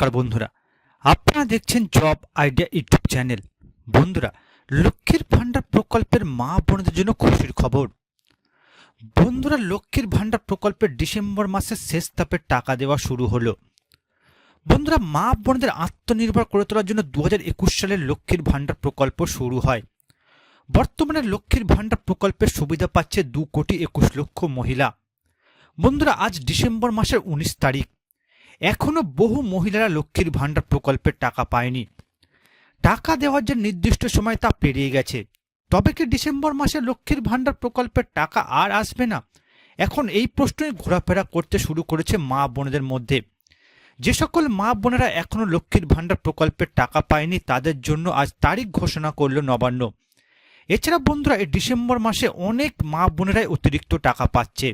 নমস্কার বন্ধুরা। আপনারা দেখছেন জব আইডিয়া ইউটিউব চ্যানেল। বন্ধুরা, লক্ষ্মীর ভাণ্ডার প্রকল্পের মা বোনদের জন্য খুশির খবর। বন্ধুরা, লক্ষ্মীর ভাণ্ডার প্রকল্পের ডিসেম্বর মাসের শেষ ধাপের টাকা দেওয়া শুরু হলো। বন্ধুরা, মা বোনদের আত্মনির্ভর করে তোলার জন্য দু একুশ সালের লক্ষ্মীর ভাণ্ডার প্রকল্প শুরু হয়। বর্তমানে লক্ষ্মীর ভাণ্ডার প্রকল্পের সুবিধা পাচ্ছে দু কোটি একুশ লক্ষ মহিলা। বন্ধুরা, আজ ডিসেম্বর মাসের উনিশ তারিখ। এখনও বহু মহিলারা লক্ষ্মীর ভাণ্ডার প্রকল্পের টাকা পায়নি। টাকা দেওয়ার যে নির্দিষ্ট সময় তা পেরিয়ে গেছে। তবে কি ডিসেম্বর মাসে লক্ষ্মীর ভাণ্ডার প্রকল্পের টাকা আর আসবে না? এখন এই প্রশ্নই ঘোরাফেরা করতে শুরু করেছে মা বোনেদের মধ্যে। যে সকল মা বোনেরা এখনও লক্ষ্মীর ভাণ্ডার প্রকল্পের টাকা পায়নি, তাদের জন্য আজ তারিখ ঘোষণা করল নবান্ন। এছাড়া বন্ধুরা, এই ডিসেম্বর মাসে অনেক মা বোনেরাই অতিরিক্ত টাকা পাচ্ছে।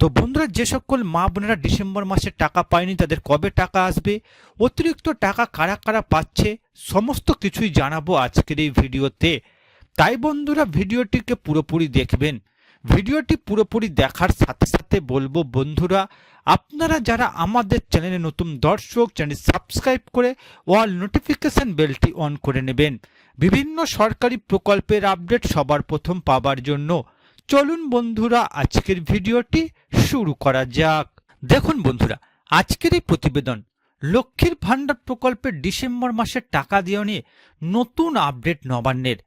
তো বন্ধুরা, যে সকল মা বোনেরা ডিসেম্বর মাসে টাকা পায়নি, তাদের কবে টাকা আসবে, অতিরিক্ত টাকা কারা কারা পাচ্ছে, সমস্ত কিছুই জানাব আজকের এই ভিডিওতে। তাই বন্ধুরা, ভিডিওটিকে পুরোপুরি দেখবেন। ভিডিওটি পুরোপুরি দেখার সাথে সাথে বলব, বন্ধুরা, আপনারা যারা আমাদের চ্যানেলে নতুন দর্শক, চ্যানেল সাবস্ক্রাইব করে ওয়াল নোটিফিকেশন বেলটি অন করে নেবেন। বিভিন্ন সরকারি প্রকল্পের আপডেট সবার প্রথম পাবার জন্য। চলুন বন্ধুরা, আজকের ভিডিওটি শুরু করা যাক। দেখুন বন্ধুরা, আজকের এই প্রতিবেদন লক্ষ্মীর ভাণ্ডার প্রকল্পের ডিসেম্বর মাসের টাকা দেওয়া নিয়ে নতুন আপডেট নবান্নের।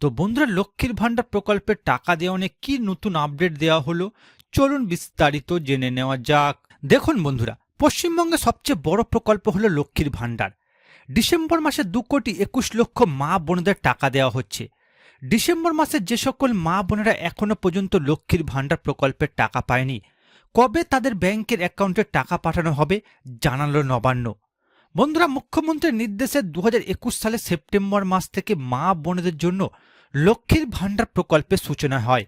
তো বন্ধুরা, লক্ষ্মীর ভাণ্ডার প্রকল্পের টাকা দেওয়া নিয়ে কি নতুন আপডেট দেওয়া হলো, চলুন বিস্তারিত জেনে নেওয়া যাক। দেখুন বন্ধুরা, পশ্চিমবঙ্গে সবচেয়ে বড় প্রকল্প হলো লক্ষ্মীর ভাণ্ডার। ডিসেম্বর মাসে দু কোটি একুশ লক্ষ মা বোনদের টাকা দেওয়া হচ্ছে। ডিসেম্বর মাসে যে সকল মা বোনেরা এখনও পর্যন্ত লক্ষ্মীর ভাণ্ডার প্রকল্পের টাকা পায়নি, কবে তাদের ব্যাংকের অ্যাকাউন্টে টাকা পাঠানো হবে জানালো নবান্ন। বন্ধুরা, মুখ্যমন্ত্রীর নির্দেশে দুহাজার একুশ সালে সেপ্টেম্বর মাস থেকে মা বোনেদের জন্য লক্ষ্মীর ভাণ্ডার প্রকল্পের সূচনা হয়।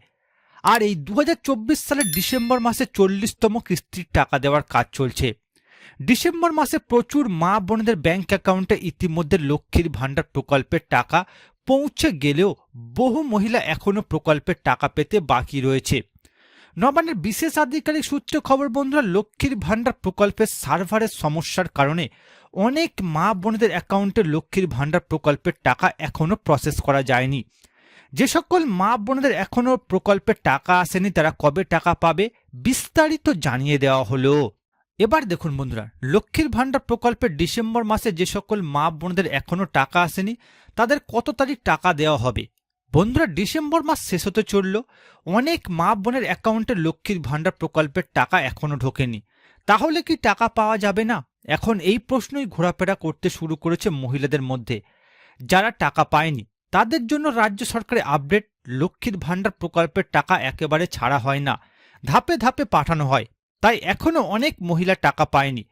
আর এই দুহাজার চব্বিশ সালের ডিসেম্বর মাসে চল্লিশতম কিস্তির টাকা দেওয়ার কাজ চলছে। ডিসেম্বর মাসে প্রচুর মা বোনদের ব্যাংক অ্যাকাউন্টে ইতিমধ্যে লক্ষ্মীর ভাণ্ডার প্রকল্পের টাকা পৌঁছে গেলেও বহু মহিলা এখনও প্রকল্পের টাকা পেতে বাকি রয়েছে। নবান্নের বিশেষ আধিকারিক সূত্রে খবর, বন্ধুরা, লক্ষ্মীর ভাণ্ডার প্রকল্পের সার্ভারের সমস্যার কারণে অনেক মা বোনদের অ্যাকাউন্টে লক্ষ্মীর ভাণ্ডার প্রকল্পের টাকা এখনও প্রসেস করা যায়নি। যে সকল মা বোনদের এখনও প্রকল্পের টাকা আসেনি, তারা কবে টাকা পাবে বিস্তারিত জানিয়ে দেওয়া হলো। এবার দেখুন বন্ধুরা, লক্ষ্মীর ভাণ্ডার প্রকল্পের ডিসেম্বর মাসে যে সকল মা বোনদের এখনও টাকা আসেনি, তাদের কত তারিখ টাকা দেওয়া হবে? বন্ধুরা, ডিসেম্বর মাস শেষ হতে চলল, অনেক মা বোনের অ্যাকাউন্টে লক্ষ্মীর ভাণ্ডার প্রকল্পের টাকা এখনও ঢোকেনি। তাহলে কি টাকা পাওয়া যাবে না? এখন এই প্রশ্নই ঘোরাফেরা করতে শুরু করেছে মহিলাদের মধ্যে। যারা টাকা পায়নি, তাদের জন্য রাজ্য সরকারের আপডেট, লক্ষ্মীর ভাণ্ডার প্রকল্পের টাকা একেবারে ছাড়া হয় না। ধাপে ধাপে পাঠানো হয়। তাই এখনও অনেক মহিলা টাকা পায়নি।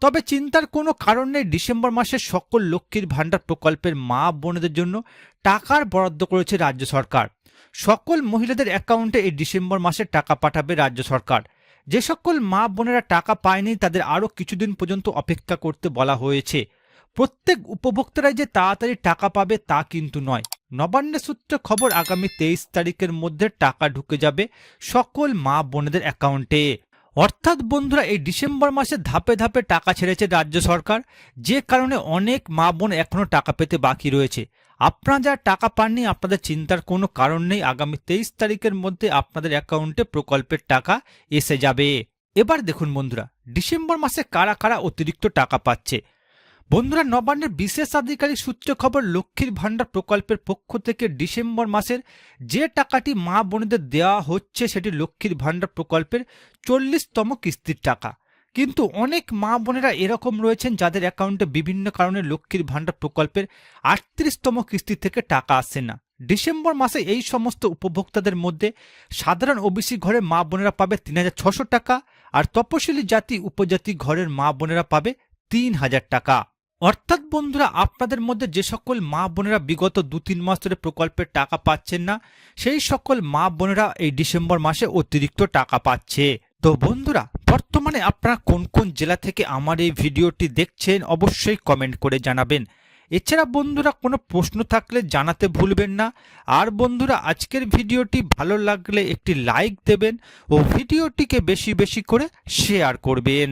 তবে চিন্তার কোনো কারণ নেই ডিসেম্বর মাসে সকল লক্ষ্মীর ভাণ্ডার প্রকল্পের মা বোনেদের জন্য টাকার বরাদ্দ করেছে রাজ্য সরকার। সকল মহিলাদের অ্যাকাউন্টে এই ডিসেম্বর মাসে টাকা পাঠাবে রাজ্য সরকার। যে সকল মা বোনেরা টাকা পায়নি তাদের আরও কিছুদিন পর্যন্ত অপেক্ষা করতে বলা হয়েছে। প্রত্যেক উপভোক্তারাই যে তাড়াতাড়ি টাকা পাবে তা কিন্তু নয়। নবান্নের সূত্রে খবর, আগামী তেইশ তারিখের মধ্যে টাকা ঢুকে যাবে সকল মা বোনেদের অ্যাকাউন্টে। অর্থাৎ বন্ধুরা, এই ডিসেম্বর মাসে ধাপে ধাপে টাকা ছেড়েছে রাজ্য সরকার, যে কারণে অনেক মা বোন এখনও টাকা পেতে বাকি রয়েছে। আপনারা যারা টাকা পাননি, আপনাদের চিন্তার কোনো কারণ নেই, আগামী তেইশ তারিখের মধ্যে আপনাদের অ্যাকাউন্টে প্রকল্পের টাকা এসে যাবে। এবার দেখুন বন্ধুরা, ডিসেম্বর মাসে কারা কারা অতিরিক্ত টাকা পাচ্ছে? বন্ধুরা, নবান্নের বিশেষ আধিকারিক সূত্রে খবর, লক্ষ্মীর ভাণ্ডার প্রকল্পের পক্ষ থেকে ডিসেম্বর মাসের যে টাকাটি মা বোনেদের দেওয়া হচ্ছে, সেটি লক্ষ্মীর ভাণ্ডার প্রকল্পের চল্লিশতম কিস্তির টাকা। কিন্তু অনেক মা বোনেরা এরকম রয়েছেন যাদের অ্যাকাউন্টে বিভিন্ন কারণে লক্ষ্মীর ভাণ্ডার প্রকল্পের আটত্রিশতম কিস্তি থেকে টাকা আসে না। ডিসেম্বর মাসে এই সমস্ত উপভোক্তাদের মধ্যে সাধারণ ওবিসি ঘরের মা বোনেরা পাবে তিন টাকা, আর তপশিলি জাতি উপজাতি ঘরের মা বোনেরা পাবে তিন হাজার টাকা। অর্থাৎ বন্ধুরা, আপনাদের মধ্যে যে সকল মা বোনেরা বিগত দু তিন মাস ধরে প্রকল্পের টাকা পাচ্ছেন না, সেই সকল মা বোনেরা এই ডিসেম্বর মাসে অতিরিক্ত টাকা পাচ্ছে। তো বন্ধুরা, বর্তমানে আপনারা কোন কোন জেলা থেকে আমার এই ভিডিওটি দেখছেন অবশ্যই কমেন্ট করে জানাবেন। এছাড়া বন্ধুরা, কোনো প্রশ্ন থাকলে জানাতে ভুলবেন না। আর বন্ধুরা, আজকের ভিডিওটি ভালো লাগলে একটি লাইক দেবেন ও ভিডিওটিকে বেশি বেশি করে শেয়ার করবেন।